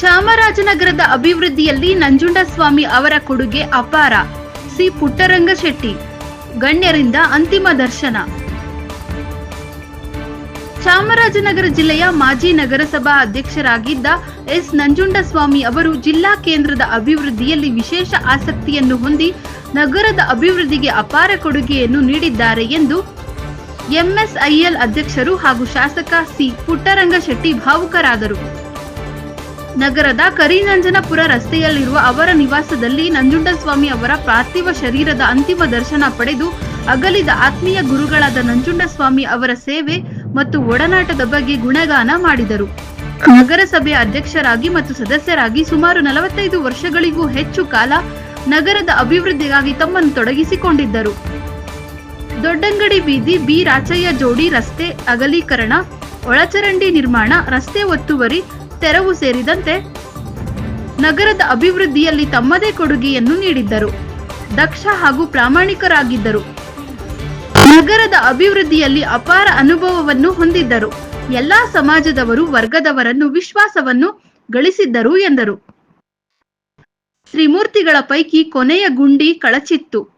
ಚಾಮರಾಜನಗರದ ಅಭಿವೃದ್ಧಿಯಲ್ಲಿ ನಂಜುಂಡಸ್ವಾಮಿ ಅವರ ಕೊಡುಗೆ ಅಪಾರ. ಸಿ. ಪುಟ್ಟರಂಗ ಶೆಟ್ಟಿ, ಗಣ್ಯರಿಂದ ಅಂತಿಮ ದರ್ಶನ. ಚಾಮರಾಜನಗರ ಜಿಲ್ಲೆಯ ಮಾಜಿ ನಗರಸಭಾ ಅಧ್ಯಕ್ಷರಾಗಿದ್ದ ಎಸ್. ನಂಜುಂಡಸ್ವಾಮಿ ಅವರು ಜಿಲ್ಲಾ ಕೇಂದ್ರದ ಅಭಿವೃದ್ಧಿಯಲ್ಲಿ ವಿಶೇಷ ಆಸಕ್ತಿಯನ್ನು ಹೊಂದಿ ನಗರದ ಅಭಿವೃದ್ಧಿಗೆ ಅಪಾರ ಕೊಡುಗೆಯನ್ನು ನೀಡಿದ್ದಾರೆ ಎಂದು ಎಂಎಸ್ಐಎಲ್ ಅಧ್ಯಕ್ಷರು ಹಾಗೂ ಶಾಸಕ ಸಿ. ಪುಟ್ಟರಂಗ ಶೆಟ್ಟಿ ಭಾವುಕರಾದರು. ನಗರದ ಕರಿನಂಜನಪುರ ರಸ್ತೆಯಲ್ಲಿರುವ ಅವರ ನಿವಾಸದಲ್ಲಿ ನಂಜುಂಡಸ್ವಾಮಿ ಅವರ ಪಾರ್ಥಿವ ಶರೀರದ ಅಂತಿಮ ದರ್ಶನ ಪಡೆದು ಅಗಲಿದ ಆತ್ಮೀಯ ಗುರುಗಳಾದ ನಂಜುಂಡಸ್ವಾಮಿ ಅವರ ಸೇವೆ ಮತ್ತು ಒಡನಾಟದ ಬಗ್ಗೆ ಗುಣಗಾನ ಮಾಡಿದರು. ನಗರಸಭೆಯ ಅಧ್ಯಕ್ಷರಾಗಿ ಮತ್ತು ಸದಸ್ಯರಾಗಿ ಸುಮಾರು ನಲವತ್ತೈದು ವರ್ಷಗಳಿಗೂ ಹೆಚ್ಚು ಕಾಲ ನಗರದ ಅಭಿವೃದ್ಧಿಗಾಗಿ ತಮ್ಮನ್ನು ತೊಡಗಿಸಿಕೊಂಡಿದ್ದರು. ದೊಡ್ಡಂಗಡಿ ಬೀದಿ ಬಿ ರಾಚಯ್ಯ ಜೋಡಿ ರಸ್ತೆ ಅಗಲೀಕರಣ, ಒಳಚರಂಡಿ ನಿರ್ಮಾಣ, ರಸ್ತೆ ಒತ್ತುವರಿ ತೆರವು ಸೇರಿದಂತೆ ನಗರದ ಅಭಿವೃದ್ಧಿಯಲ್ಲಿ ತಮ್ಮದೇ ಕೊಡುಗೆಯನ್ನು ನೀಡಿದ್ದರು. ದಕ್ಷ ಹಾಗೂ ಪ್ರಾಮಾಣಿಕರಾಗಿದ್ದರು. ನಗರದ ಅಭಿವೃದ್ಧಿಯಲ್ಲಿ ಅಪಾರ ಅನುಭವವನ್ನು ಹೊಂದಿದ್ದರು. ಎಲ್ಲಾ ಸಮಾಜದವರು ವರ್ಗದವರನ್ನು ವಿಶ್ವಾಸವನ್ನು ಗಳಿಸಿದ್ದರು ಎಂದರು. ತ್ರಿಮೂರ್ತಿಗಳ ಪೈಕಿ ಕೊನೆಯ ಗುಂಡಿ ಕಳಚಿತ್ತು.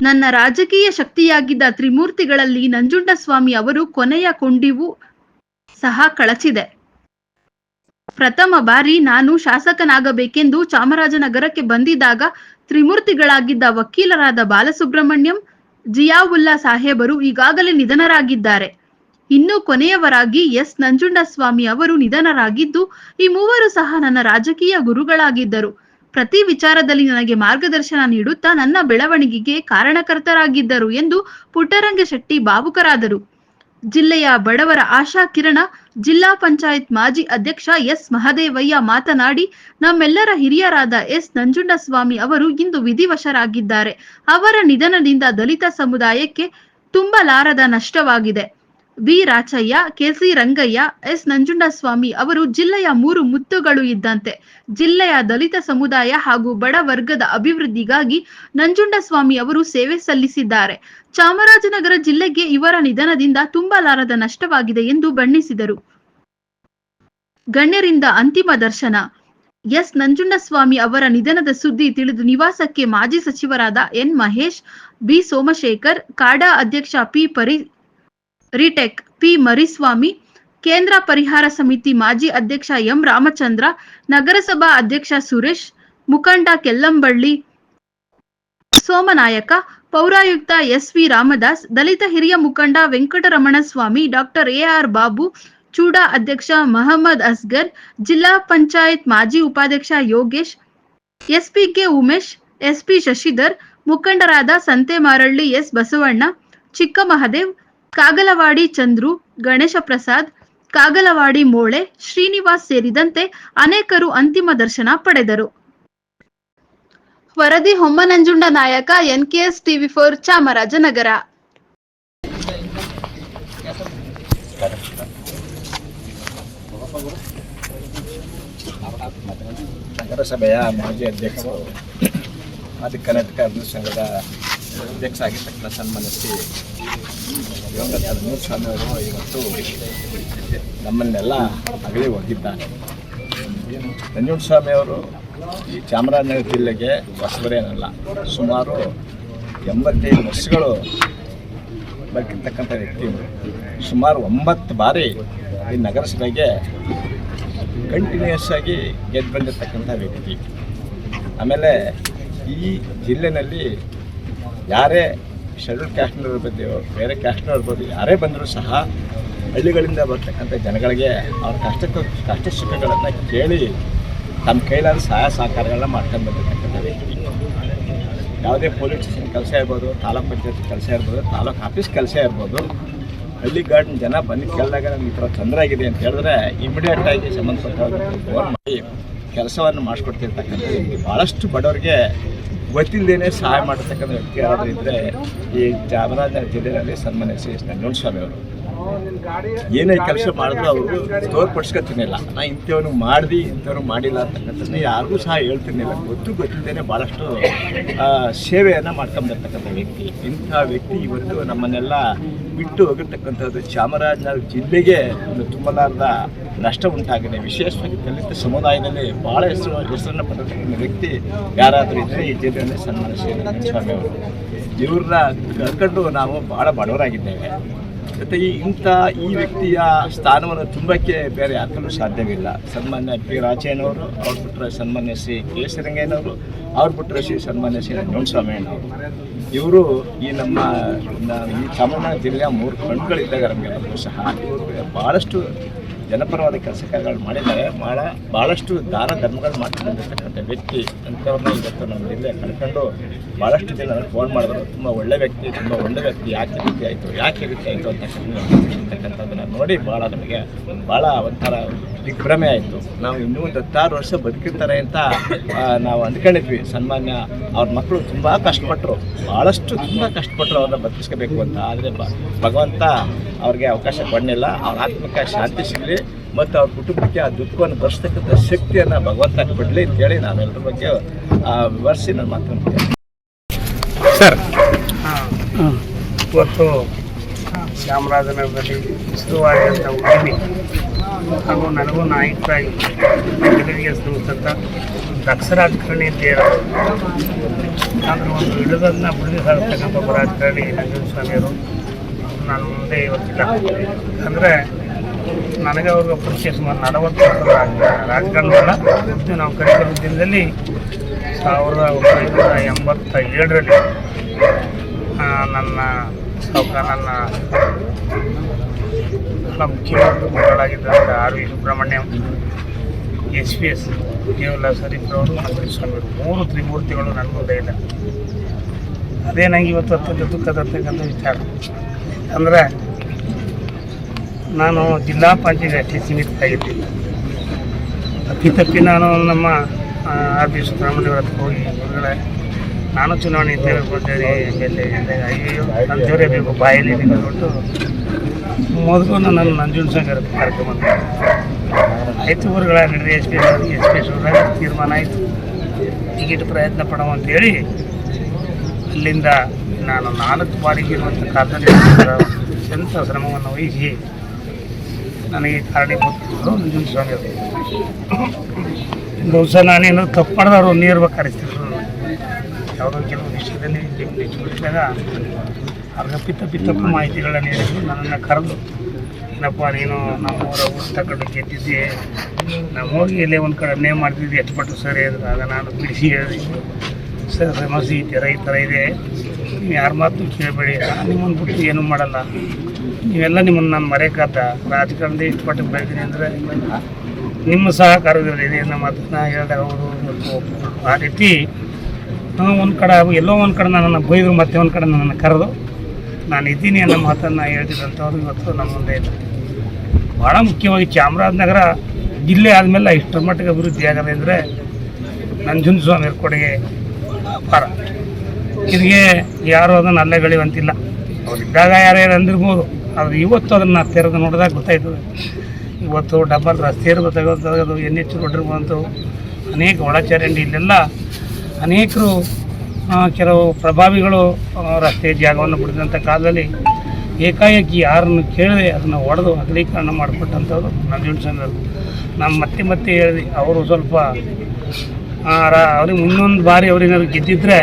ನನ್ನ ರಾಜಕೀಯ ಶಕ್ತಿಯಾಗಿದ್ದ ತ್ರಿಮೂರ್ತಿಗಳಲ್ಲಿ ನಂಜುಂಡಸ್ವಾಮಿ ಅವರು ಕೊನೆಯ ಕೊಂಡಿವು ಸಹ ಕಳಚಿದೆ. ಪ್ರಥಮ ಬಾರಿ ನಾನು ಶಾಸಕನಾಗಬೇಕೆಂದು ಚಾಮರಾಜನಗರಕ್ಕೆ ಬಂದಿದ್ದಾಗ ತ್ರಿಮೂರ್ತಿಗಳಾಗಿದ್ದ ವಕೀಲರಾದ ಬಾಲಸುಬ್ರಹ್ಮಣ್ಯಂ, ಜಿಯಾವುಲ್ಲಾ ಸಾಹೇಬರು ಈಗಾಗಲೇ ನಿಧನರಾಗಿದ್ದಾರೆ. ಇನ್ನು ಕೊನೆಯವರಾಗಿ ಎಸ್. ನಂಜುಂಡಸ್ವಾಮಿ ಅವರು ನಿಧನರಾಗಿದ್ದು, ಈ ಮೂವರು ಸಹ ನನ್ನ ರಾಜಕೀಯ ಗುರುಗಳಾಗಿದ್ದರು. ಪ್ರತಿ ವಿಚಾರದಲ್ಲಿ ನನಗೆ ಮಾರ್ಗದರ್ಶನ ನೀಡುತ್ತಾ ನನ್ನ ಬೆಳವಣಿಗೆಗೆ ಕಾರಣಕರ್ತರಾಗಿದ್ದರು ಎಂದು ಪುಟ್ಟರಂಗ ಶೆಟ್ಟಿ ಭಾವುಕರಾದರು. ಜಿಲ್ಲೆಯ ಬಡವರ ಆಶಾ ಕಿರಣ, ಜಿಲ್ಲಾ ಪಂಚಾಯತ್ ಮಾಜಿ ಅಧ್ಯಕ್ಷ ಎಸ್ ಮಹದೇವಯ್ಯ ಮಾತನಾಡಿ, ನಮ್ಮೆಲ್ಲರ ಹಿರಿಯರಾದ ಎಸ್ ನಂಜುಂಡಸ್ವಾಮಿ ಅವರು ಇಂದು ವಿಧಿವಶರಾಗಿದ್ದಾರೆ. ಅವರ ನಿಧನದಿಂದ ದಲಿತ ಸಮುದಾಯಕ್ಕೆ ತುಂಬಲಾರದ ನಷ್ಟವಾಗಿದೆ. V Rachaiah KC Rangaiah, S Nanjundaswamy ಅವರು ಜಿಲ್ಲೆಯ ಮೂರು ಮುತ್ತುಗಳು ಇದ್ದಂತೆ. ಜಿಲ್ಲೆಯ ದಲಿತ ಸಮುದಾಯ ಹಾಗೂ ಬಡ ವರ್ಗದ ಅಭಿವೃದ್ಧಿಗಾಗಿ ನಂಜುಂಡಸ್ವಾಮಿ ಅವರು ಸೇವೆ ಸಲ್ಲಿಸಿದ್ದಾರೆ. ಚಾಮರಾಜನಗರ ಜಿಲ್ಲೆಗೆ ಇವರ ನಿಧನದಿಂದ ತುಂಬಲಾರದ ನಷ್ಟವಾಗಿದೆ ಎಂದು ಬಣ್ಣಿಸಿದರು. ಗಣ್ಯರಿಂದ ಅಂತಿಮ ದರ್ಶನ. ಎಸ್ ನಂಜುಂಡಸ್ವಾಮಿ ಅವರ ನಿಧನದ ಸುದ್ದಿ ತಿಳಿದು ನಿವಾಸಕ್ಕೆ ಮಾಜಿ ಸಚಿವರಾದ ಎನ್ ಮಹೇಶ್, ಬಿ ಸೋಮಶೇಖರ್, ಕಾಡಾ ಅಧ್ಯಕ್ಷ ಪಿ ಪರಿ ರಿಟೆಕ್, ಪಿ. ಮರಿಸ್ವಾಮಿ, ಕೇಂದ್ರ ಪರಿಹಾರ ಸಮಿತಿ ಮಾಜಿ ಅಧ್ಯಕ್ಷ ಎಂ. ರಾಮಚಂದ್ರ, ನಗರಸಭಾ ಅಧ್ಯಕ್ಷ ಸುರೇಶ್, ಮುಖಂಡ ಕೆಲ್ಲಂಬಳ್ಳಿ ಸೋಮನಾಯಕ, ಪೌರಾಯುಕ್ತ ಎಸ್. ವಿ. ರಾಮದಾಸ್, ದಲಿತ ಹಿರಿಯ ಮುಖಂಡ Venkataramanaswamy doctor A. R. Babu, ಚೂಡಾ ಅಧ್ಯಕ್ಷ ಮಹಮ್ಮದ್ ಅಸ್ಗರ್, ಜಿಲ್ಲಾ ಪಂಚಾಯತ್ ಮಾಜಿ ಉಪಾಧ್ಯಕ್ಷ ಯೋಗೇಶ್ ಎಸ್ಪಿಕೆ ಉಮೇಶ್ ಎಸ್ಪಿ ಶಶಿಧರ್, ಮುಖಂಡರಾದ ಸಂತೆಮಾರಳ್ಳಿ ಎಸ್. ಬಸವಣ್ಣ, ಚಿಕ್ಕಮಹದೇವ್ ಕಾಗಲವಾಡಿ ಚಂದ್ರು, ಗಣೇಶ ಪ್ರಸಾದ್, ಕಾಗಲವಾಡಿ ಮೋಳೆ, ಶ್ರೀನಿವಾಸ್ ಸೇರಿದಂತೆ ಅನೇಕರು ಅಂತಿಮ ದರ್ಶನ ಪಡೆದರು. ವರದಿ ಹೊಮ್ಮನಂಜುಂಡ ನಾಯಕ, ಎನ್ಕೆಎಸ್ ಟಿವಿ ಫೋರ್, ಚಾಮರಾಜನಗರ. ನಗರಸಭೆಯ ಮಾಜಿ ಅಧ್ಯಕ್ಷರು ಕರ್ನಾಟಕ ಅಭಿವೃದ್ಧಿ ಸಂಘದ ಅಧ್ಯಕ್ಷ ಆಗಿರ್ತಕ್ಕಂಥ ಸನ್ಮಾನಿಸಿ ದಿವಂಗತ ನೂರು ಸ್ವಾಮಿ ಅವರು ಇವತ್ತು ನಮ್ಮನ್ನೆಲ್ಲ ಅಗಲಿ ಹೋಗಿದ್ದಾರೆ ನಂಜುಂಡ ಸ್ವಾಮಿ ಅವರು ಈ ಚಾಮರಾಜನಗರ ಜಿಲ್ಲೆಗೆ ಹೊಸಬರೇನಲ್ಲ ಸುಮಾರು ಎಂಬತ್ತೈದು ವರ್ಷಗಳು ಬದುಕಿರ್ತಕ್ಕಂಥ ವ್ಯಕ್ತಿ. ಸುಮಾರು ಒಂಬತ್ತು ಬಾರಿ ಈ ನಗರಸಭೆಗೆ ಕಂಟಿನ್ಯೂಸ್ ಆಗಿ ಗೆದ್ದು ಬಂದಿರತಕ್ಕಂಥ ವ್ಯಕ್ತಿ. ಆಮೇಲೆ ಈ ಜಿಲ್ಲೆನಲ್ಲಿ ಯಾರೇ ಶೆಡ್ಯೂಲ್ ಕ್ಯಾಸ್ಟ್ನವ್ರು ಇರ್ಬೋದು ಬೇರೆ ಕ್ಯಾಸ್ಟ್ನವ್ರು ಇರ್ಬೋದು ಯಾರೇ ಬಂದರೂ ಸಹ ಹಳ್ಳಿಗಳಿಂದ ಬರ್ತಕ್ಕಂಥ ಜನಗಳಿಗೆ ಅವ್ರ ಕಷ್ಟ ಕಷ್ಟ ಸುಖಗಳನ್ನು ಕೇಳಿ ತಮ್ಮ ಕೈಲಾದ ಸಹಾಯ ಸಹಕಾರಗಳನ್ನ ಮಾಡ್ಕೊಂಡು ಬಂದಿರ್ತಕ್ಕಂಥ ವ್ಯಕ್ತಿ. ಯಾವುದೇ ಪೊಲೀಸ್ ಸ್ಟೇಷನ್ ಕೆಲಸ ಇರ್ಬೋದು, ತಾಲೂಕು ಪಂಚಾಯತ್ ಕೆಲಸ ಇರ್ಬೋದು, ತಾಲೂಕು ಆಫೀಸ್ ಕೆಲಸ ಇರ್ಬೋದು, ಹಳ್ಳಿ ಗಾರ್ಡನ್ ಜನ ಬಂದು ಕೇಳಿದಾಗ ನಮ್ಗೆ ಈ ಥರ ತೊಂದರೆ ಆಗಿದೆ ಅಂತ ಹೇಳಿದ್ರೆ ಇಮಿಡಿಯೇಟಾಗಿ ಸಂಬಂಧಪಟ್ಟವ್ರಿಗೆ ಫೋನ್ ಮಾಡಿ ಕೆಲಸವನ್ನು ಮಾಡಿಸ್ಕೊಡ್ತಿರ್ತಕ್ಕಂಥ ವ್ಯಕ್ತಿ. ಭಾಳಷ್ಟು ಬಡವರಿಗೆ ಗೊತ್ತಿಲ್ಲದೇನೆ ಸಹಾಯ ಮಾಡತಕ್ಕಂಥ ವ್ಯಕ್ತಿ ಯಾರಾದರೂ ಇದ್ದರೆ ಈ ಚಾಮರಾಜನಗರ ಜಿಲ್ಲೆಯಲ್ಲಿ ಸನ್ಮಾನ್ಯ ಶ್ರೀ ಎಸ್ ಅವರು. ಏನೇ ಕೆಲಸ ಮಾಡಿದ್ರು ಅವರು ತೋರ್ಪಡಿಸ್ಕೊತಿರ್ಲಿಲ್ಲ ನಾ ಇಂಥವನು ಮಾಡಿದಿ, ಇಂಥವ್ರು ಮಾಡಿಲ್ಲ ಅಂತಕ್ಕಂಥದ್ದು ಯಾರಿಗೂ ಸಹ ಹೇಳ್ತಿರ್ಲಿಲ್ಲ ಗೊತ್ತು, ಗೊತ್ತಿದ್ದೇನೆ ಭಾಳಷ್ಟು ಸೇವೆಯನ್ನು ಮಾಡ್ಕೊಂಬರ್ತಕ್ಕಂಥ ವ್ಯಕ್ತಿ. ಇಂಥ ವ್ಯಕ್ತಿ ಇವತ್ತು ನಮ್ಮನ್ನೆಲ್ಲ ಬಿಟ್ಟು ಹೋಗಿರ್ತಕ್ಕಂಥದ್ದು ಚಾಮರಾಜನಗರ ಜಿಲ್ಲೆಗೆ ಒಂದು ತುಂಬಲಾರದ ನಷ್ಟ ಉಂಟಾಗಿದೆ. ವಿಶೇಷವಾಗಿ ದಲಿತ ಸಮುದಾಯದಲ್ಲಿ ಭಾಳ ಹೆಸರು, ಹೆಸರನ್ನು ಪಡೆದಿರ್ತಕ್ಕಂಥ ವ್ಯಕ್ತಿ ಯಾರಾದರೂ ಇದ್ದರೆ ಈ ಜಿಲ್ಲೆಯಲ್ಲಿ ಸನ್ಮಾನ ಸ್ವಾಮಿ ಅವರು ಇವ್ರನ್ನ ಕರ್ಕೊಂಡು ನಾವು ಭಾಳ ಬಡವರಾಗಿದ್ದೇವೆ. ಮತ್ತು ಈ ಇಂಥ ಈ ವ್ಯಕ್ತಿಯ ಸ್ಥಾನವನ್ನು ತುಂಬಕ್ಕೆ ಬೇರೆ ಯಾಕಲೂ ಸಾಧ್ಯವಿಲ್ಲ. ಸನ್ಮಾನ್ಯ ಪಿ ರಾಜೇನವರು, ಅವ್ರು ಬಿಟ್ಟರೆ ಸನ್ಮಾನ್ಯ ಶ್ರೀ ಕೇಸರಂಗಯ್ಯನವರು ಅವ್ರು ಬಿಟ್ಟರೆ ಶ್ರೀ ಸನ್ಮಾನ್ಯ ಶ್ರೀ ರಂಗಸ್ವಾಮಿಯಣ್ಣವರು ಇವರು ಈ ನಮ್ಮ ಈ ಚಾಮರಾಜನಗರ ಜಿಲ್ಲೆಯ ಮೂರು ಕಣ್ಗಳಿದ್ದಾಗ ನಮಗೆಲ್ಲರೂ ಸಹ ಇವರು ಭಾಳಷ್ಟು ಜನಪರವಾದ ಕೆಲಸ ಕಾರ್ಯಗಳು ಮಾಡಿದ್ದಾರೆ. ಭಾಳ ಭಾಳಷ್ಟು ದಾನ ಧರ್ಮಗಳು ಮಾಡ್ತಕ್ಕಂಥ ವ್ಯಕ್ತಿ ಅಂಥವ್ರನ್ನ ಇವತ್ತು ನಮ್ಮ ಜಿಲ್ಲೆ ಕಳ್ಕೊಂಡು ಭಾಳಷ್ಟು ಜನ ಫೋನ್ ಮಾಡಿದ್ರು. ತುಂಬ ಒಳ್ಳೆ ವ್ಯಕ್ತಿ, ತುಂಬ ಒಳ್ಳೆ ವ್ಯಕ್ತಿ, ಯಾಕೆ ರೀತಿ ಆಯಿತು, ಯಾಕೆ ರೀತಿ ಆಯಿತು ಅಂತಕ್ಕಂಥದ್ದನ್ನು ನೋಡಿ ಭಾಳ ನಮಗೆ ಭಾಳ ಒಂಥರ ದಿಗ್ಭ್ರಮೆ ಆಯಿತು. ನಾವು ಇನ್ನೂ ಒಂದು ಹತ್ತಾರು ವರ್ಷ ಬದುಕಿರ್ತಾರೆ ಅಂತ ನಾವು ಅಂದ್ಕೊಂಡಿದ್ವಿ. ಸನ್ಮಾನ್ಯ ಅವ್ರ ಮಕ್ಕಳು ತುಂಬ ಕಷ್ಟಪಟ್ಟರು ಭಾಳಷ್ಟು ತುಂಬ ಕಷ್ಟಪಟ್ಟರು ಅವ್ರನ್ನ ಬದುಕಿಸ್ಕೋಬೇಕು ಅಂತ. ಆದರೆ ಭಗವಂತ ಅವ್ರಿಗೆ ಅವಕಾಶ ಕೊಡಲಿಲ್ಲ. ಅವ್ರ ಆತ್ಮಕ್ಕೆ ಶಾಂತಿ ಸಿಗಲಿ. ಮತ್ತು ಅವ್ರ ಕುಟುಂಬಕ್ಕೆ ಆ ದುಃಖವನ್ನು ಬರ್ಸ್ತಕ್ಕಂಥ ಶಕ್ತಿಯನ್ನು ಭಗವಂತ ಕೊಡಲಿ ಅಂತೇಳಿ ನಾನು ಎಲ್ಲರ ಬಗ್ಗೆ ಆ, ವಿವರಿಸಿ ನಾನು ಮಾತನ್ನು ಸರ್. ಇವತ್ತು ಚಾಮರಾಜನಗರದಲ್ಲಿ ಶುರುವಾದಂಥ ಉದ್ಯಮಿ ಹಾಗೂ ನನಗೂ ನಾಯಕರಾಗಿ ಗೆಲುವಿಗೆ ಶ್ರಮಿಸಿದಂಥ ದಕ್ಷ ರಾಜಕಾರಣಿ ಅಂತ ಹೇಳೋದು ಆದರೆ ಒಂದು ಹಿಡಿದನ್ನ ಬಿಡದೆ ಸಾಗಿಸ್ತಕ್ಕಂಥ ಒಬ್ಬ ರಾಜಕಾರಣಿ ನಂಜನಸ್ವಾಮಿಯವರು ನಾನು ಮುಂದೆ ಇವತ್ತಿಲ್ಲ. ಅಂದರೆ ನನಗೆ ಅವ್ರಿಗೆ ಪರಿಚಯ ಸುಮಾರು ನಲವತ್ತು ವರ್ಷದ ರಾಜಕಾರಣವನ್ನು ನಾವು ಕಡಿಮೆ ದಿನದಲ್ಲಿ ಸಾವಿರದ ಒಂಬೈನೂರ ಎಂಬತ್ತ ಏಳರಲ್ಲಿ ನನ್ನ ಸಾವುಕಾರ ನನ್ನ ಮುಖ್ಯಮಂತ್ರಿ ಮಕ್ಕಳಾಗಿದ್ದಂಥ R V Subramanyam, S P S ಕೇವಲ ಸರಿಪ್ರವರು ಅನುಭವಿಸ್ಕೊಂಡ್ಬಿಟ್ಟು ಮೂರು ತ್ರಿಮೂರ್ತಿಗಳು ನನ್ನ ಮುಂದೆ ಇಲ್ಲ. ಅದೇ ನನಗೆ ಇವತ್ತು ಅತ್ಯಂತ ದುಃಖ ತರ್ತಕ್ಕಂಥ ವಿಚಾರ. ಅಂದರೆ ನಾನು ಜಿಲ್ಲಾ ಪಂಚಾಯತ್ ಅಷ್ಟೇ ಸೀಮಿತ ಆಗಿದ್ದೀನಿ ಅತಿ ತಪ್ಪಿ ನಾನು ನಮ್ಮ ಆರ್ ಬಿ ಸುಬ್ರಹ್ಮಣ್ಯವರ ಹತ್ರ ಹೋಗಿ ಹೊರಗಡೆ ನಾನು ಚುನಾವಣೆ ಇದ್ದೇವೆ ಕೊಡ್ತೇವೆ ಎಂ ಎಲ್ ಎ ಅಯ್ಯೋ ಅಂತೇವರೇ ಬೇಕು ಬಾಯಲ್ಲಿ ನಿಂತ್ಬಿಟ್ಟು ಮೊದಲು ನನ್ನ ನಂಜುನ್ ಸಂಗರ ಕಾರ್ಯಕ್ರಮ ಆಯಿತು ಊರುಗಳ ನಡ್ರಿ ಎಸ್ ಪಿ ಎಸ್ ಪಿ ಹೋದಾಗ ತೀರ್ಮಾನ ಆಯಿತು ಟಿಕೆಟ್ ಪ್ರಯತ್ನ ಪಡೋ ಅಂತೇಳಿ ಅಲ್ಲಿಂದ ನಾನು ನಾಲ್ಕು ಬಾರಿಗೆ ಇರುವಂಥ ಕಾಲದಲ್ಲಿ ಅತ್ಯಂತ ಶ್ರಮವನ್ನು ವಹಿಸಿ ನನಗೆ ಕಾರಣೀಭೂತರು ಸ್ವಾಮಿ ಅವರು ದಿವಸ ನಾನೇನು ತಪ್ಪು ಮಾಡಿದವರು ನೇರವಾಗಿ ಕರೆಸ್ತಿದ್ರು ಯಾವುದೋ ಕೆಲವು ವಿಷಯದಲ್ಲಿ ನಿಜದಾಗ ಅವ್ರಿಗೆ ತಪ್ಪಿ ತಪ್ಪು ಮಾಹಿತಿಗಳನ್ನ ನೀಡಿದ್ರು. ನನ್ನನ್ನು ಕರೆದು, ಏನಪ್ಪ, ನೀನು ನಮ್ಮೂರ ಊರು ತಗೊಂಡು ಗೆದ್ದಿದ್ದೆ. ನಮ್ಮ ಹೋಗಿ ಎಲ್ಲೇ ಒಂದು ಕಡೆ ನೇಮ್ ಮಾಡ್ತಿದ್ದೆ. ಎಷ್ಟು ಪಟ್ಟು ಸರಿ ಅಂದ್ರೆ ಆಗ ನಾನು ಬಿಡಿಸಿ ಹೇಳಿದೆ. ಸರ್ ಸಮಸ್ಯೆ ಈ ರೈತರ ಇದೆ. ನೀವು ಯಾರ ಮಾತು ಕೇಳಬೇಡಿ. ನಾನು ನಿಮ್ಮನ್ನು ಬಿಟ್ಟು ಏನೂ ಮಾಡಲ್ಲ. ನೀವೆಲ್ಲ ನಿಮ್ಮನ್ನು ನಾನು ಮರೆಯೋಕ್ಕಾದ ರಾಜಕಾರಣದ ಇಷ್ಟು ಪಟ್ಟು ಬೆಳೆದೀನಿ ಅಂದರೆ ನಿಮ್ಮ ಸಹಕಾರದಲ್ಲಿ ನಮ್ಮ ಮಾತನ್ನ ಹೇಳಿದಾಗ ಅವರು. ಆ ರೀತಿ ಒಂದು ಕಡೆ ಎಲ್ಲೋ ಒಂದು ಕಡೆ ನನ್ನನ್ನು ಬೈದರು, ಮತ್ತೆ ಒಂದು ಕಡೆ ನನ್ನನ್ನು ಕರೆದು ನಾನು ಇದ್ದೀನಿ ಅನ್ನೋ ಮಾತನ್ನು ಹೇಳ್ತಿದ್ದಂಥವ್ರು ಇವತ್ತು ನಮ್ಮ ಮುಂದೆ ಇಲ್ಲ. ಭಾಳ ಮುಖ್ಯವಾಗಿ ಚಾಮರಾಜನಗರ ಜಿಲ್ಲೆ ಆದಮೇಲೆ ಇಷ್ಟರ ಮಟ್ಟಿಗೆ ಅಭಿವೃದ್ಧಿ ಆಗದೆ ಅಂದರೆ ನಂಜುಂಡ ಸ್ವಾಮಿ ಕೊಡುಗೆ ಅಪಾರ ಇದಕ್ಕೆ ಯಾರು ಅದನ್ನು ಅಲ್ಲೆಗಳಿವಂತಿಲ್ಲ ಇದ್ದಾಗ ಯಾರ್ಯಾರು ಅಂದಿರ್ಬೋದು, ಆದರೆ ಇವತ್ತು ಅದನ್ನು ತೆರೆದು ನೋಡಿದಾಗ ಗೊತ್ತಾಯ್ತದೆ. ಇವತ್ತು ಡಬಲ್ ರಸ್ತೆ ತೆಗೆದು ಎನ್ ಎಚ್ ರೋಡ್ ಇರ್ಬೋದು, ಅನೇಕ ಒಳಚರಂಡಿ ಇಲ್ಲೆಲ್ಲ ಅನೇಕರು ಕೆಲವು ಪ್ರಭಾವಿಗಳು ರಸ್ತೆ ಜಾಗವನ್ನು ಬಿಡಿದಂಥ ಕಾಲದಲ್ಲಿ ಏಕಾಏಕಿ ಯಾರನ್ನು ಕೇಳದೆ ಅದನ್ನು ಒಡೆದು ಅಗಲೀಕರಣ ಮಾಡಿಕೊಟ್ಟಂಥವ್ರು ಸ್ವಾಮಿಯವರು ನಾನು ಮತ್ತೆ ಮತ್ತೆ ಹೇಳಿದೆ, ಅವರು ಸ್ವಲ್ಪ ಅವ್ರಿಗೆ ಮುಂದೊಂದು ಬಾರಿ ಅವ್ರೇನಾದ್ರು ಗೆದ್ದಿದ್ರೆ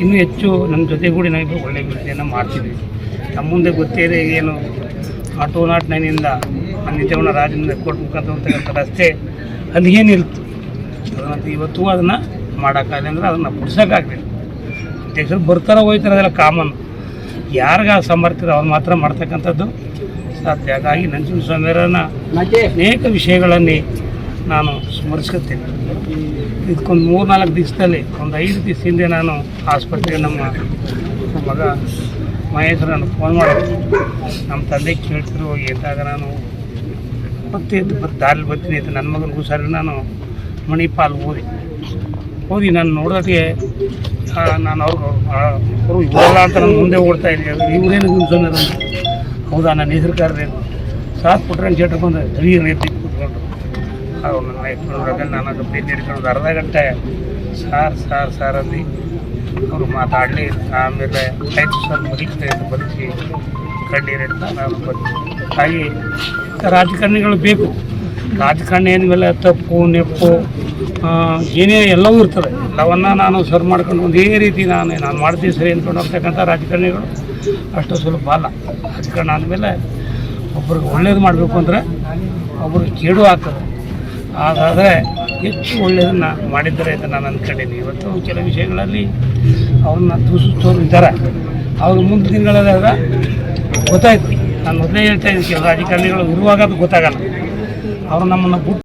ಇನ್ನೂ ಹೆಚ್ಚು ನನ್ನ ಜೊತೆಗೂಡಿ ನಾವಿಬ್ಬರು ಒಳ್ಳೆಯ ಅಭಿವೃದ್ಧಿಯನ್ನು ಮಾಡ್ತಿದ್ವಿ. ನಮ್ಮ ಮುಂದೆ ಗೊತ್ತೇ ಇದೆ ಏನು ಆ ಟೂ ನಾಟ್ ನೈನಿಂದ ನಿತ್ಯವಣ್ಣ ರಾಜನಿಂದ ಕೋರ್ಟ್ ಮುಖಾಂತರ ಅಂತಕ್ಕಂಥ ರಸ್ತೆ ಅಲ್ಲಿಗೆ ನಿಲ್ತು ಅದನ್ನಂತ ಇವತ್ತು ಅದನ್ನು ಮಾಡೋಕ್ಕಾಗಲಿ ಅಂದರೆ ಅದನ್ನು ಬಿಡ್ಸೋಕ್ಕಾಗಲಿಲ್ಲ ಅಧ್ಯಕ್ಷರು ಬರ್ತಾರೋ ಹೋಯ್ತಾರೆ ಅದೆಲ್ಲ ಕಾಮನ್ ಯಾರಿಗ ಸಮರ್ಥಿದೆ ಅವ್ರು ಮಾತ್ರ ಮಾಡ್ತಕ್ಕಂಥದ್ದು ಸಾಧ್ಯ. ಹಾಗಾಗಿ ನಂಜುಂಡ ಸ್ವಾಮಿಯರನ್ನ ಅನೇಕ ವಿಷಯಗಳಲ್ಲಿ ನಾನು ಸ್ಮರಿಸುತ್ತೇನೆ ಇದಕ್ಕೊಂದು ಮೂರು ನಾಲ್ಕು ದಿವಸದಲ್ಲಿ, ಒಂದು ಐದು ದಿವಸ ಹಿಂದೆ ನಾನು ಆಸ್ಪತ್ರೆಗೆ ನಮ್ಮ ಮಗ ಮಹೇಶ್ ನಾನು ಫೋನ್ ಮಾಡಿದೆ. ನಮ್ಮ ತಂದೆ ಕೇಳ್ತಿರು ಹೋಗಿ ಇದ್ದಾಗ ನಾನು ಮತ್ತೆ ದಾರಿಲಿ ಬರ್ತೀನಿ ಅಂತ ನನ್ನ ಮಗನ ಸರಿ ನಾನು ಮಣಿಪಾಲ್ ಓದಿ ಓದಿ ನಾನು ನೋಡೋದಕ್ಕೆ ನಾನು ಅವ್ರಿಗೆ ಅವರು ಇವರಲ್ಲ ಅಂತ ನಾನು ಮುಂದೆ ಓಡ್ತಾ ಇದ್ದೆ. ಇವರೇನು ಹೌದಾ, ನನ್ನ ಹೆಸರು ಕಾರ್ಯ ಸಾಕು ಪುಟ್ರೆ ಶೆಟ್ರ್ ಬಂದು ರೀತಿ ಎತ್ತಿ ಕೂತ್ಕೊಂಡು ಅವ್ರು ನನ್ನ ಇಟ್ಕೊಂಡ್ರಾಗ ನಾನು ಅದು ಹಿಡ್ಕೊಂಡು ಅರ್ಧ ಗಂಟೆ ಸಾರ್ ಸಾರ್ ಸಾರ್ ಅಂದು ಅವರು ಮಾತಾಡಲಿ. ಆಮೇಲೆ ಐದು ಸರ್ ಬದುಕ್ತಾ ಇದ್ದು ಬದುಕಿ ಕಣ್ಣೀರಿಡ್ತಾ ನಾನು ಬಂದು ಹಾಗೆ ರಾಜಕಾರಣಿಗಳು ಬೇಕು. ರಾಜಕಾರಣಿ ಅಂದಮೇಲೆ ತಪ್ಪು, ನೆಪ್ಪು ಏನೇ ಎಲ್ಲವೂ ಇರ್ತದೆ. ಎಲ್ಲವನ್ನ ನಾನು ಸರ್ ಮಾಡ್ಕೊಂಡು ಒಂದೇ ರೀತಿ ನಾನು ನಾನು ಮಾಡ್ತೀನಿ ಸರಿ ಅಂದ್ಕೊಂಡು ಹೋಗ್ತಕ್ಕಂಥ ರಾಜಕಾರಣಿಗಳು ಅಷ್ಟು ಸುಲಭ ಅಲ್ಲ. ರಾಜಕಾರಣ ಅಂದಮೇಲೆ ಒಬ್ರಿಗೆ ಒಳ್ಳೇದು ಮಾಡಬೇಕು ಅಂದರೆ ಒಬ್ರಿಗೆ ಕೇಡು ಆಗ್ತದೆ. ಹಾಗಾದರೆ ಹೆಚ್ಚು ಒಳ್ಳೆಯದನ್ನು ಮಾಡಿದ್ದಾರೆ ಅಂತ ನಾನು ಅಂದ್ಕೊಂಡಿದ್ದೀನಿ ಇವತ್ತು ಕೆಲವು ವಿಷಯಗಳಲ್ಲಿ ಅವ್ರನ್ನ ದೂಷಿಸೋರು ಇದ್ದಾರೆ. ಅವ್ರು ಮುಂದಿನ ತಿಂಗಳಾದಾಗ ಗೊತ್ತಾಯ್ತು. ನಾನು ಮೊದಲೇ ಹೇಳ್ತಾ ಇದ್ದೀನಿ, ಕೆಲವು ರಾಜಕಾರಣಿಗಳು ಇರುವಾಗ ಅದು ಗೊತ್ತಾಗಲ್ಲ. ಅವರು ನಮ್ಮನ್ನು ಬಿಟ್ಟು